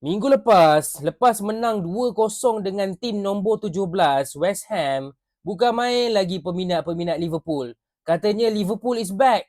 Minggu lepas, lepas menang 2-0 dengan tim nombor 17, West Ham, bukan main lagi peminat-peminat Liverpool. Katanya Liverpool is back.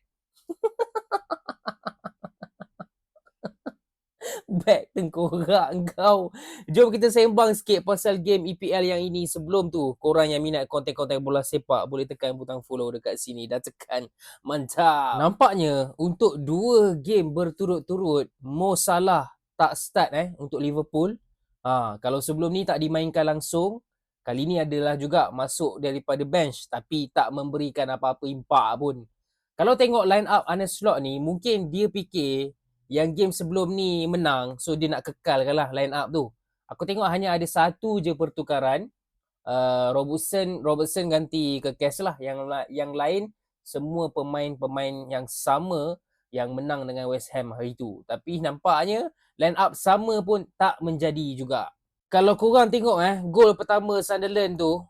back tengkorak kau. Jom kita sembang sikit pasal game EPL yang ini sebelum tu. Korang yang minat konten-konten bola sepak boleh tekan butang follow dekat sini dah tekan. Mantap. Nampaknya untuk dua game berturut-turut Mo Salah tak start eh untuk Liverpool. Ha, kalau sebelum ni tak dimainkan langsung, kali ni adalah juga masuk daripada bench tapi tak memberikan apa-apa impak pun. Kalau tengok line up Arne Slot ni, mungkin dia fikir yang game sebelum ni menang, so dia nak kekalkan lah line up tu. Aku tengok hanya ada satu je pertukaran. Uh, Robertson Robertson ganti ke Kes lah. Yang yang lain semua pemain-pemain yang sama yang menang dengan West Ham hari tu. Tapi nampaknya line up sama pun tak menjadi juga. Kalau korang tengok eh, gol pertama Sunderland tu.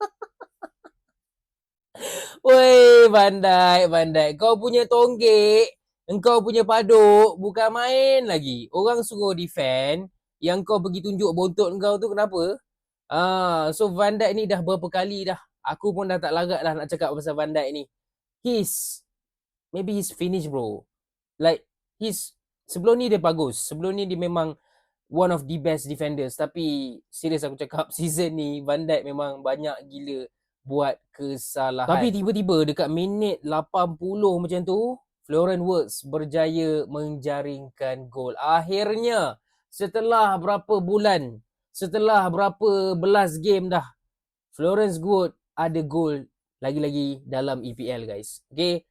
Woi, Bandai, Bandai. Kau punya tonggek, engkau punya paduk, bukan main lagi. Orang suruh defend, yang kau pergi tunjuk bontot kau tu kenapa? Ah, so Van Dijk ni dah berapa kali dah. Aku pun dah tak larat dah nak cakap pasal Van Dijk ni. He's maybe he's finished bro. Like he's sebelum ni dia bagus. Sebelum ni dia memang one of the best defenders tapi serius aku cakap season ni Van Dijk memang banyak gila buat kesalahan. Tapi tiba-tiba dekat minit 80 macam tu Florian Wirtz berjaya menjaringkan gol. Akhirnya setelah berapa bulan, setelah berapa belas game dah Florence Good ada gol lagi-lagi dalam EPL guys. Okay.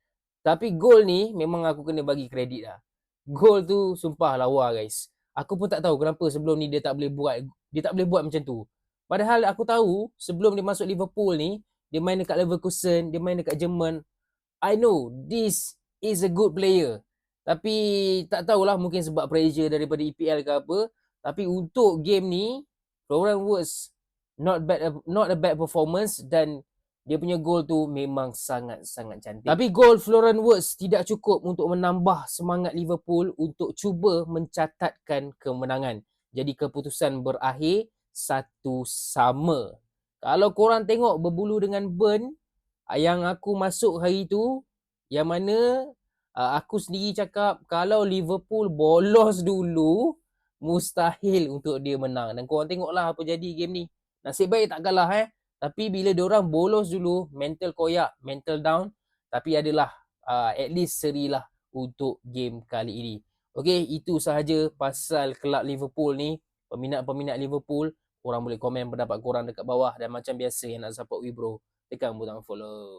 Tapi gol ni memang aku kena bagi kredit lah. Gol tu sumpah lawa guys. Aku pun tak tahu kenapa sebelum ni dia tak boleh buat dia tak boleh buat macam tu. Padahal aku tahu sebelum dia masuk Liverpool ni, dia main dekat Leverkusen, dia main dekat Jerman. I know this is a good player. Tapi tak tahulah mungkin sebab pressure daripada EPL ke apa. Tapi untuk game ni, Florian Wirtz not bad not a bad performance dan dia punya gol tu memang sangat-sangat cantik. Tapi gol Florian Wirtz tidak cukup untuk menambah semangat Liverpool untuk cuba mencatatkan kemenangan. Jadi keputusan berakhir satu sama. Kalau korang tengok berbulu dengan Burn yang aku masuk hari tu yang mana aku sendiri cakap kalau Liverpool bolos dulu mustahil untuk dia menang. Dan korang tengoklah apa jadi game ni. Nasib baik tak kalah eh. Tapi bila orang bolos dulu, mental koyak, mental down, tapi adalah uh, at least seri lah untuk game kali ini. Okay, itu sahaja pasal kelab Liverpool ni. Peminat-peminat Liverpool, korang boleh komen pendapat korang dekat bawah. Dan macam biasa yang nak support Wibro, tekan butang follow.